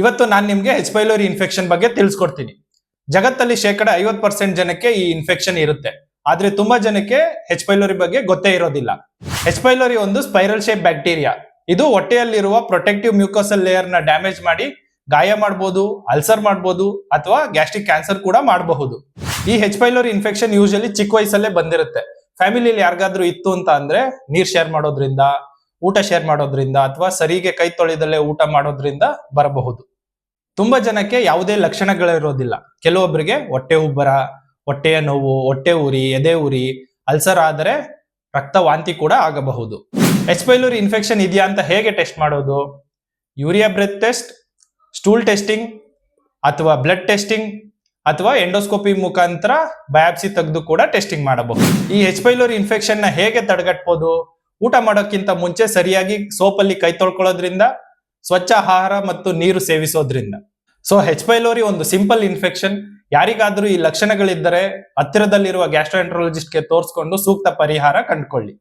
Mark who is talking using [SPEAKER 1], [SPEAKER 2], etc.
[SPEAKER 1] ಇವತ್ತು ನಾನು ನಿಮಗೆ ಹೆಚ್ ಪೈಲೋರಿ ಇನ್ಫೆಕ್ಷನ್ ಬಗ್ಗೆ ತಿಳಿಸ್ಕೊಡ್ತೀನಿ. ಜಗತ್ತಲ್ಲಿ ಶೇಕಡ ಐವತ್ ಪರ್ಸೆಂಟ್ ಜನಕ್ಕೆ ಈ ಇನ್ಫೆಕ್ಷನ್ ಇರುತ್ತೆ. ಆದ್ರೆ ತುಂಬಾ ಜನಕ್ಕೆ ಹೆಚ್ ಪೈಲೋರಿ ಬಗ್ಗೆ ಗೊತ್ತೇ ಇರೋದಿಲ್ಲ. ಹೆಚ್ ಪೈಲೋರಿ ಒಂದು ಸ್ಪೈರಲ್ ಶೇಪ್ ಬ್ಯಾಕ್ಟೀರಿಯಾ ಇದು ಹೊಟ್ಟೆಯಲ್ಲಿರುವ ಪ್ರೊಟೆಕ್ಟಿವ್ ಮ್ಯೂಕೋಸಲ್ ಲೇಯರ್ನ ಡ್ಯಾಮೇಜ್ ಮಾಡಿ ಗಾಯ ಮಾಡಬಹುದು ಅಲ್ಸರ್ ಮಾಡಬಹುದು ಅಥವಾ ಗ್ಯಾಸ್ಟ್ರಿಕ್ ಕ್ಯಾನ್ಸರ್ ಕೂಡ ಮಾಡಬಹುದು. ಈ ಹೆಚ್ ಪೈಲೋರಿ ಇನ್ಫೆಕ್ಷನ್ ಯೂಶಲಿ ಚಿಕ್ಕ ವಯಸ್ಸಲ್ಲೇ ಬಂದಿರುತ್ತೆ. ಫ್ಯಾಮಿಲಿಯಲ್ಲಿ ಯಾರಿಗಾದ್ರೂ ಇತ್ತು ಅಂತ ಅಂದ್ರೆ ನೀರ್ ಶೇರ್ ಮಾಡೋದ್ರಿಂದ ಊಟ ಶೇರ್ ಮಾಡೋದ್ರಿಂದ ಅಥವಾ ಸರಿಗೆ ಕೈ ತೊಳೆದಲ್ಲೇ ಊಟ ಮಾಡೋದ್ರಿಂದ ಬರಬಹುದು. ತುಂಬಾ ಜನಕ್ಕೆ ಯಾವುದೇ ಲಕ್ಷಣಗಳಿರೋದಿಲ್ಲ. ಕೆಲವೊಬ್ಬರಿಗೆ ಹೊಟ್ಟೆ ಉಬ್ಬರ, ಹೊಟ್ಟೆಯ ನೋವು, ಹೊಟ್ಟೆ ಉರಿ, ಎದೆ ಉರಿ, ಅಲ್ಸರ್ ಆದರೆ ರಕ್ತ ವಾಂತಿ ಕೂಡ ಆಗಬಹುದು. ಎಸ್ಪೈಲೂರಿ ಇನ್ಫೆಕ್ಷನ್ ಇದೆಯಾ ಅಂತ ಹೇಗೆ ಟೆಸ್ಟ್ ಮಾಡೋದು? Urea breath test stool testing ಅಥವಾ ಬ್ಲಡ್ ಟೆಸ್ಟಿಂಗ್ ಅಥವಾ ಎಂಡೋಸ್ಕೋಪಿ ಮುಖಾಂತರ ಬಯಾಪ್ಸಿ ತೆಗೆದು ಕೂಡ ಟೆಸ್ಟಿಂಗ್ ಮಾಡಬಹುದು. ಈ ಎಚ್ ಪೈಲೋರಿ ಇನ್ಫೆಕ್ಷನ್ನ ಹೇಗೆ ತಡೆಗಟ್ಬೋದು? ಊಟ ಮಾಡೋಕ್ಕಿಂತ ಮುಂಚೆ ಸರಿಯಾಗಿ ಸೋಪಲ್ಲಿ ಕೈ ತೊಳ್ಕೊಳ್ಳೋದ್ರಿಂದ, ಸ್ವಚ್ಛ ಆಹಾರ ಮತ್ತು ನೀರು ಸೇವಿಸೋದ್ರಿಂದ. ಸೊ ಹೆಚ್ ಪೈಲೋರಿ ಒಂದು ಸಿಂಪಲ್ ಇನ್ಫೆಕ್ಷನ್ ಯಾರಿಗಾದ್ರೂ ಈ ಲಕ್ಷಣಗಳಿದ್ದರೆ ಹತ್ತಿರದಲ್ಲಿರುವ ಗ್ಯಾಸ್ಟ್ರೋಎಂಟ್ರಾಲಜಿಸ್ಟ್ಗೆ ತೋರಿಸ್ಕೊಂಡು ಸೂಕ್ತ ಪರಿಹಾರ ಕಂಡುಕೊಳ್ಳಿ.